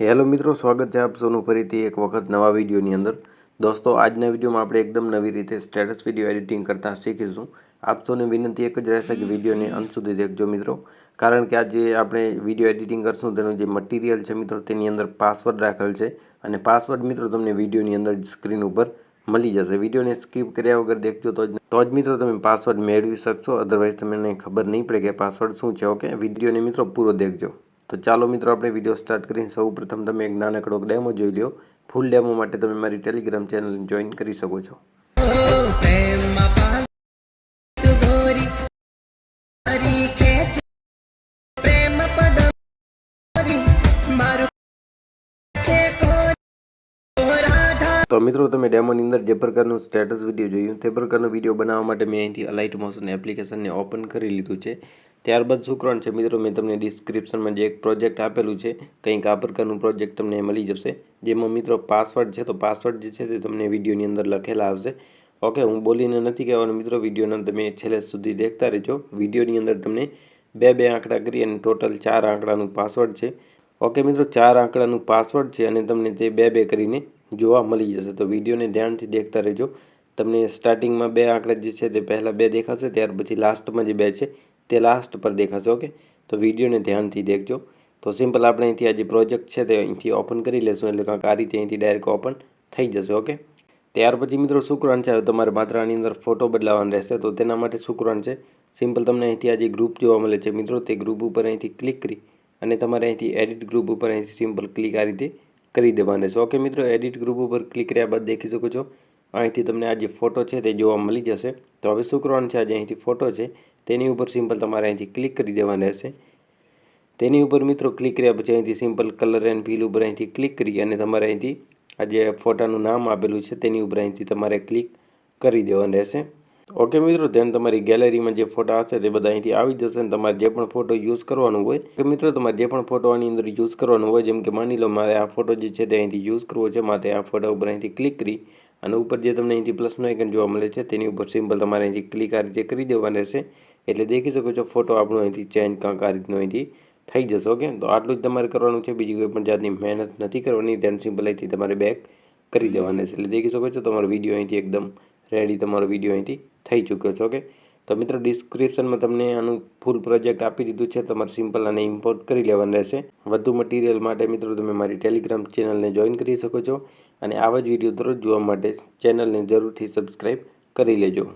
Hello મિત્રો, સ્વાગત છે આપ સૌનું ફરીથી એક વખત નવા વિડીયોની અંદર. દોસ્તો, આજના વિડીયોમાં આપણે એકદમ નવી રીતે સ્ટેટસ વીડિયો એડિટિંગ કરતા શીખીશું. આપ સૌને વિનંતી એક જ રહેશે કે વિડીયોને અંત સુધી દેખજો મિત્રો. કારણ કે આજે આપણે વીડિયો એડિટિંગ કરશું, તેનું જે મટીરિયલ છે મિત્રો, તેની અંદર પાસવર્ડ રાખેલ છે અને પાસવર્ડ મિત્રો તમને વિડીયોની અંદર સ્ક્રીન ઉપર મળી જશે. વિડીયોને સ્કીપ કર્યા વગર દેખજો તો જ તો જ મિત્રો તમે પાસવર્ડ મેળવી શકશો. અદરવાઇઝ તમને ખબર નહીં પડે કે પાસવર્ડ શું છે. ઓકે વિડીયોને મિત્રો પૂરો દેખજો. તો ચાલો મિત્રો, આપણે વીડિયો સ્ટાર્ટ કરીને સૌ પ્રથમ તમે એક નાનકડો ડેમો જોઈ લો ફૂલ ડેમો માટે તમે મારી ટેલિગ્રામ ચેનલ જોઈન કરી શકો છો. તો મિત્રો, તમે ડેમોની અંદર જે પ્રકારનું સ્ટેટસ વીડિયો જોયું. તે પ્રકારનો વીડિયો બનાવવા માટે મેં અહીંથી અલાઇટ મોશન એપ્લિકેશનને ઓપન કરી લીધું છે. ત્યારબાદ શુક્રણ છે મિત્રો, મેં તમને ડિસ્ક્રિપ્શનમાં જે એક પ્રોજેક્ટ આપેલું છે, કંઈક આ પ્રકારનું પ્રોજેક્ટ તમને મળી જશે. જેમાં મિત્રો પાસવર્ડ છે, તો પાસવર્ડ જે છે તે તમને વિડીયોની અંદર લખેલા આવશે. ઓકે હું બોલીને નથી કહેવાનો મિત્રો વિડીયોને તમે છેલ્લે સુધી દેખતા રહેજો. વિડીયોની અંદર તમને બે બે આંકડા કરી અને ટોટલ ચાર આંકડાનું પાસવર્ડ છે. ઓકે મિત્રો, ચાર આંકડાનું પાસવર્ડ છે અને તમને તે બે બે કરીને જોવા મળી જશે. તો વિડીયોને ધ્યાનથી દેખતા રહેજો. તમને સ્ટાર્ટિંગમાં બે આંકડા જે છે તે પહેલાં બે દેખાશે, ત્યાર પછી લાસ્ટમાં જે બે છે તે લાસ્ટ પર દેખાશે ઓકે તો વિડીયોને ધ્યાનથી દેખજો. તો સિમ્પલ આપણે અહીંથી આ જે પ્રોજેક્ટ છે તે અહીંથી ઓપન કરી લેશું, એટલે કાંક આ રીતે અહીંથી ડાયરેક્ટ ઓપન થઈ જશે ઓકે ત્યાર પછી મિત્રો શું છે, હવે તમારે માત્ર આની અંદર ફોટો બદલાવાનો રહેશે, તો તેના માટે શું છે. સિમ્પલ તમને અહીંથી આ જે ગ્રુપ જોવા મળે છે, મિત્રો, તે ગ્રુપ ઉપર અહીંથી ક્લિક કરી અને તમારે અહીંથી એડિટ ગ્રુપ ઉપર અહીંથી સિમ્પલ ક્લિક આ રીતે કરી દેવાના છે. ઓકે મિત્રો એડિટ ગ્રુપ ઉપર ક્લિક કર્યા બાદ દેખી શકો છો. અહીંથી તમને આ જે ફોટો છે તે જોવા મળી જશે. તો હવે શું કરવાનું છે? આ જે અહીંથી ફોટો છે. તેની ઉપર સિમ્પલ તમારે અહીંથી ક્લિક કરી દેવાના રહેશે તેની ઉપર, મિત્રો ક્લિક કર્યા પછી અહીંથી સિમ્પલ કલર એન્ડ ફીલ ઉપર અહીંથી ક્લિક કરી અને તમારે અહીંથી આ જે ફોટાનું નામ આપેલું છે તેની ઉપર અહીંથી તમારે ક્લિક કરી દેવાનું રહેશે. ઓકે મિત્રો ધ્યાન તમારી ગેલેરીમાં જે ફોટા હશે તે બધા અહીંથી આવી જશે અને તમારે જે પણ ફોટો યુઝ કરવાનો હોય, કે મિત્રો તમારે જે પણ ફોટો આની અંદર યુઝ કરવાનો હોય, જેમ કે માની લો મારે આ ફોટો જે છે તે અહીંથી યુઝ કરવો છે માટે આ ફોટા ઉપર અહીંથી ક્લિક કરી અને ઉપર જે તમને અહીંથી પ્લસનો આઇકન જોવા મળે છે, તેની ઉપર સિમ્પલ તમારે અહીંથી ક્લિક આ રીતે કરી દેવાનું રહેશે. એટલે દેખી શકો છો ફોટો આપણો અહીંથી ચેન્જ કાંક આ રીતનો અહીંથી થઈ જશે, ઓકે? તો આટલું જ તમારે કરવાનું છે, બીજી કોઈ પણ જાતની મહેનત નથી કરવાની ધ્યાન સિમ્પલ અહીંથી તમારે બેક કરી દેવાનું છે. એટલે દેખી શકો છો તમારો વીડિયો અહીંથી એકદમ રેડી તમારો વીડિયો અહીંથી થઈ ચૂક્યો છે ઓકે તો મિત્રો ડિસ્ક્રિપ્શનમાં તમને આનું ફૂલ પ્રોજેક્ટ આપી દીધું છે. તમારે સિમ્પલ અને ઇમ્પોર્ટ કરી લેવાનું રહેશે. વધુ મટીરિયલ માટે મિત્રો, તમે મારી ટેલિગ્રામ ચેનલને જોઈન કરી શકો છો અને આવા જ વીડિયો દરરોજ જોવા માટે ચેનલને જરૂરથી સબસ્ક્રાઈબ કરી લેજો.